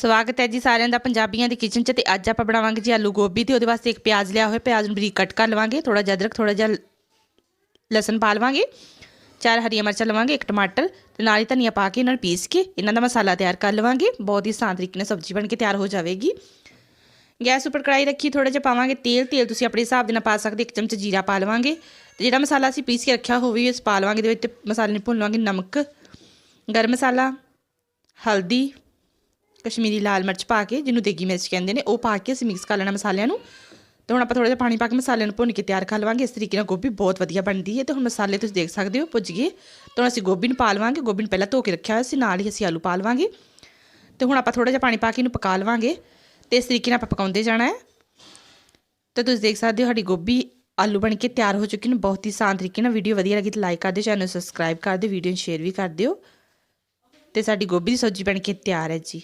ਸਵਾਗਤ ਹੈ ਜੀ ਸਾਰਿਆਂ ਦਾ ਪੰਜਾਬੀਆਂ ਦੀ ਕਿਚਨ 'ਚ ਤੇ ਅੱਜ ਆਪਾਂ ਬਣਾਵਾਂਗੇ ਜੀ ਆਲੂ ਗੋਭੀ ਤੇ ਉਹਦੇ ਵਾਸਤੇ ਇੱਕ ਪਿਆਜ਼ ਲਿਆ ਹੋਇਆ, ਪਿਆਜ਼ ਨੂੰ ਬਰੀਕ ਕੱਟ ਕਰ ਲਵਾਂਗੇ ਥੋੜਾ ਜਿਹਾ ਅਦਰਕ ਥੋੜਾ ਜਿਹਾ ਲਸਣ ਪਾ ਲਵਾਂਗੇ, ਚਾਰ ਹਰੀਆਂ ਮਿਰਚਾਂ ਲਵਾਂਗੇ, ਇੱਕ ਟਮਾਟਰ ਤੇ ਨਾਲ ਹੀ ਧਨੀਆ ਪਾ ਕੇ ਇਹਨਾਂ ਨੂੰ ਪੀਸ ਕੇ ਇਹਨਾਂ ਦਾ ਮਸਾਲਾ ਤਿਆਰ ਕਰ ਲਵਾਂਗੇ, ਬਹੁਤ ਹੀ ਆਸਾਨ ਤਰੀਕੇ ਨਾਲ ਸਬਜ਼ੀ ਬਣ ਕੇ ਤਿਆਰ ਹੋ ਜਾਵੇਗੀ। ਗੈਸ ਉੱਪਰ ਕੜਾਈ ਰੱਖੀ ਥੋੜਾ ਜਿਹਾ ਪਾਵਾਂਗੇ ਤੇਲ ਤੇਲ ਤੁਸੀਂ ਆਪਣੇ ਹਿਸਾਬ ਦੇ ਨਾਲ ਪਾ ਸਕਦੇ ਇੱਕ ਚਮਚ ਜੀਰਾ ਪਾ ਲਵਾਂਗੇ ਤੇ ਜਿਹੜਾ ਮਸਾਲਾ ਅਸੀਂ ਪੀਸ ਕੇ ਰੱਖਿਆ ਹੋਵੇ ਇਸ ਪਾ ਲਵਾਂਗੇ ਦੇ ਵਿੱਚ ਮਸਾਲੇ ਨੂੰ ਭੁੰਨ ਲਵਾਂਗੇ ਨਮਕ, ਗਰਮ ਮਸਾਲਾ, ਹਲਦੀ ਕਸ਼ਮੀਰੀ ਲਾਲ ਮਿਰਚ ਪਾ ਕੇ, ਜਿਹਨੂੰ ਦੇਗੀ ਮਿਰਚ ਕਹਿੰਦੇ ਨੇ, ਉਹ ਪਾ ਕੇ ਅਸੀਂ ਮਿਕਸ ਕਰ ਲੈਣਾ ਮਸਾਲਿਆਂ ਨੂੰ। ਤੇ ਹੁਣ ਆਪਾਂ ਥੋੜਾ ਜਿਹਾ ਪਾਣੀ ਪਾ ਕੇ ਮਸਾਲਿਆਂ ਨੂੰ ਭੁੰਨ ਕੇ ਤਿਆਰ ਕਰ ਲਵਾਂਗੇ। ਇਸ ਤਰੀਕੇ ਨਾਲ ਗੋਭੀ ਬਹੁਤ ਵਧੀਆ ਬਣਦੀ ਹੈ। ਤੇ ਹੁਣ ਮਸਾਲੇ ਤੁਸੀਂ ਦੇਖ ਸਕਦੇ ਹੋ ਭੁੱਜ ਗਏ। ਤੇ ਹੁਣ ਅਸੀਂ ਗੋਭੀ ਨੂੰ ਪਾ ਲਵਾਂਗੇ। ਗੋਭੀ ਨੂੰ ਪਹਿਲਾਂ ਧੋ ਕੇ ਰੱਖਿਆ ਹੋਇਆ ਸੀ, ਨਾਲ ਹੀ ਅਸੀਂ ਆਲੂ ਪਾ ਲਵਾਂਗੇ। ਤੇ ਹੁਣ ਆਪਾਂ ਥੋੜਾ ਜਿਹਾ ਪਾਣੀ ਪਾ ਕੇ ਇਹਨੂੰ ਪਕਾ ਲਵਾਂਗੇ। ਤੇ ਇਸ ਤਰੀਕੇ ਨਾਲ ਆਪਾਂ ਪਕਾਉਂਦੇ ਜਾਣਾ ਹੈ। ਤੇ ਤੁਸੀਂ ਦੇਖ ਸਕਦੇ ਹੋ, ਸਾਡੀ ਗੋਭੀ ਆਲੂ ਬਣ ਕੇ ਤਿਆਰ ਹੋ ਚੁੱਕੀ ਨੇ। ਬਹੁਤ ਹੀ ਆਸਾਨ ਤਰੀਕੇ ਨਾਲ ਵੀਡੀਓ ਵਧੀਆ ਲੱਗੀ ਤਾਂ ਲਾਈਕ ਕਰ ਦਿਓ ਚੈਨਲ ਨੂੰ ਸਬਸਕ੍ਰਾਈਬ ਕਰ ਦਿਓ ਵੀਡੀਓ ਨੂੰ ਸ਼ੇਅਰ ਵੀ ਕਰ ਦਿਓ। ਤੇ ਸਾਡੀ ਗੋਭੀ ਦੀ ਸਬਜ਼ੀ ਬਣ ਕੇ ਤਿਆਰ ਹੈ ਜੀ।